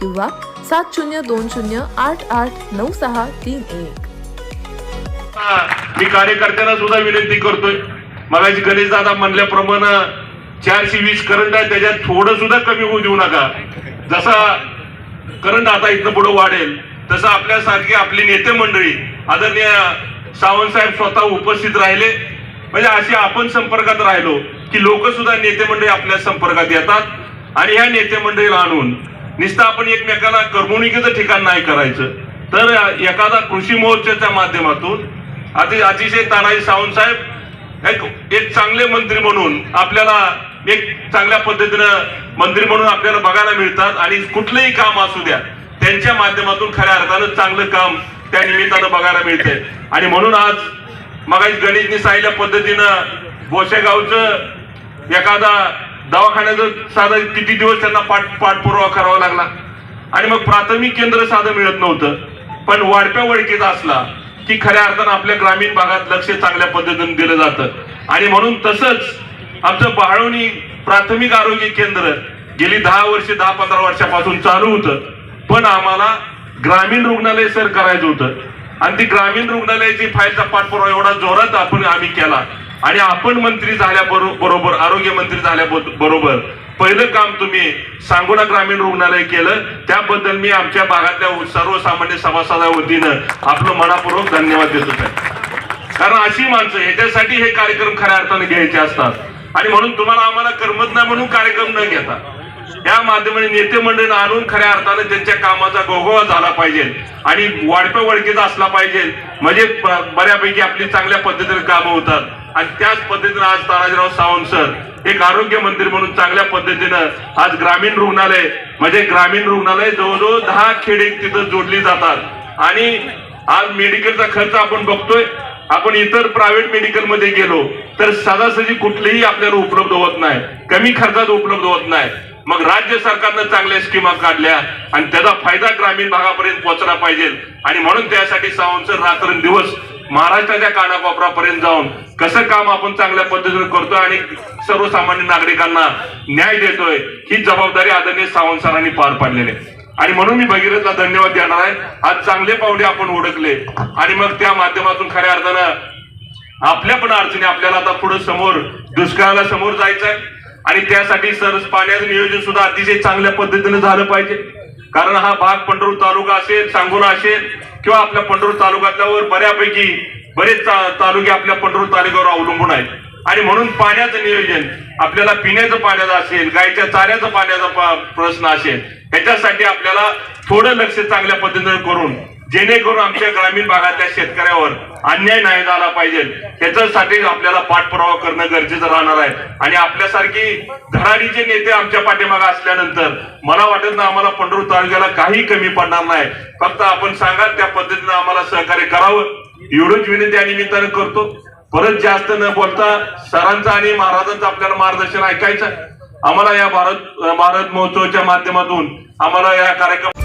किंवा सात शून्य दोन शून्य आठ आठ नऊ सहा तीन एक. मी कार्यकर्त्यांना सुद्धा विनंती करतोय. मला गणेश दादा म्हणल्याप्रमाणे चारशे वीस करंट आहे त्याच्यात थोडं सुद्धा कमी होऊ देऊ नका. जसा करंट आता इथं पुढे वाढेल तसं आपल्यासारखी आपली नेते मंडळी आदरणीय सावंत साहेब स्वतः उपस्थित राहिले. म्हणजे अशी आपण संपर्कात राहिलो की लोक सुद्धा नेते मंडळी आपल्या संपर्कात येतात. आणि ह्या नेते मंडळीला आणून नुसतं आपण एकमेकाला करमणुकीचं ठिकाण नाही करायचं. तर एखादा कृषी मोर्चाच्या माध्यमातून अति अतिशय तानाजी सावंतसाहेब एक एक चांगले मंत्री म्हणून आपल्याला एक चांगल्या पद्धतीनं मंत्री म्हणून आपल्याला बघायला मिळतात आणि कुठलंही काम असू द्या त्यांच्या माध्यमातून खऱ्या अर्थानं चांगलं काम त्या निमित्तानं बघायला मिळते आणि म्हणून आज मग गणेशनी सांगितल्या पद्धतीनं गोसेगावचं एखादा दवाखान्याचं साधं किती दिवस त्यांना पाठ पाठपुरावा करावा लागला? आणि मग प्राथमिक केंद्र साधं मिळत नव्हतं. पण वाढप्या वळखीचा असला की खऱ्या अर्थानं आपल्या ग्रामीण भागात लक्ष चांगल्या पद्धतीने दिलं जातं. आणि म्हणून तसंच आमचं बहाळवणी प्राथमिक आरोग्य केंद्र गेली दहा वर्षे दहा पंधरा वर्षापासून चालू होतं. पण आम्हाला ग्रामीण रुग्णालय सर करायचं होतं. आणि ती ग्रामीण रुग्णालयाची फाईलचा पाठपुरावा एवढा जोरात आपण आम्ही केला. आणि आपण मंत्री झाल्याबरोबर बरोबर आरोग्य मंत्री झाल्या बरोबर पहिलं काम तुम्ही सांगोला ग्रामीण रुग्णालय केलं त्याबद्दल मी आमच्या भागातल्या सर्वसामान्य सभासदा वतीनं आपलं मनापूर्वक धन्यवाद देतो कारण अशी माणसं ह्याच्यासाठी हे कार्यक्रम खऱ्या अर्थाने घ्यायचे असतात. आणि म्हणून तुम्हाला आम्हाला करमत नाही म्हणून कार्यक्रम न घेता. या माध्यमाने नेते मंडळीनं आणून खऱ्या अर्थाने त्यांच्या कामाचा गोगोवा झाला पाहिजे. आणि वाढप्या वळखीचा असला पाहिजे. म्हणजे बऱ्यापैकी आपली चांगल्या पद्धतीने कामं होतात. आणि त्याच पद्धतीनं आज तानाजीराव सावंत सर एक आरोग्य मंत्री म्हणून चांगल्या पद्धतीनं आज ग्रामीण रुग्णालय म्हणजे ग्रामीण रुग्णालय जवळजवळ दहा खेडे तिथं जोडली जातात. आणि आज मेडिकलचा खर्च आपण बघतोय आपण इतर प्रायव्हेट मेडिकलमध्ये गेलो तर सदासजी कुठलेही आपल्याला उपलब्ध होत नाही कमी खर्चात उपलब्ध होत नाही. मग राज्य सरकारनं चांगल्या स्कीमा काढल्या आणि त्याचा फायदा ग्रामीण भागापर्यंत पोहोचला पाहिजे. आणि म्हणून त्यासाठी सावंत सर रात्रंदिवस महाराष्ट्राच्या कानाकोपरापर्यंत जाऊन कसं काम आपण चांगल्या पद्धतीने करतोय आणि सर्वसामान्य नागरिकांना न्याय देतोय ही जबाबदारी आदरणीय सावंत सरांनी पार पाडलेली आहे. आणि म्हणून मी भगीरथला धन्यवाद देणार आहे. आज चांगले पावले आपण ओळखले. आणि मग त्या माध्यमातून खऱ्या अर्थानं आपल्या पण अडचणी आपल्याला आता पुढे समोर दुष्काळाला समोर जायचं आहे. आणि त्यासाठी सर पाण्याचं नियोजन सुद्धा अतिशय चांगल्या पद्धतीने झालं पाहिजे. कारण हा भाग पंढरपूर तालुका असेल सांगोला असेल किंवा आपल्या पंढरूर तालुक्यातल्यावर बऱ्यापैकी बरेच तालुके आपल्या पंढरूर तालुक्यावर अवलंबून आहेत. आणि म्हणून पाण्याचं नियोजन आपल्याला पिण्याचं पाण्याचं असेल गायच्या चाऱ्याचं पाण्याचा प्रश्न असेल ह्याच्यासाठी आपल्याला थोडं लक्ष चांगल्या पद्धतीने करून जेणेकरून आमच्या ग्रामीण भागातल्या शेतकऱ्यावर अन्याय नाही झाला पाहिजे. त्याच्यासाठी आपल्याला पाठपुरावा करणं गरजेचं राहणार आहे. आणि आपल्यासारखी धडाडीचे नेते आमच्या पाठीमागे असल्यानंतर मला वाटत ना आम्हाला पंढरू तालुक्याला काही कमी पडणार नाही. फक्त आपण सांगा त्या पद्धतीनं आम्हाला सहकार्य करावं. एवढंच विनंती या निमित्तानं करतो. परत जास्त न बोलता सरांचं आणि महाराजांचं आपल्याला मार्गदर्शन ऐकायचं आम्हाला या भारत भारत महोत्सवाच्या माध्यमातून आम्हाला या कार्यक्रम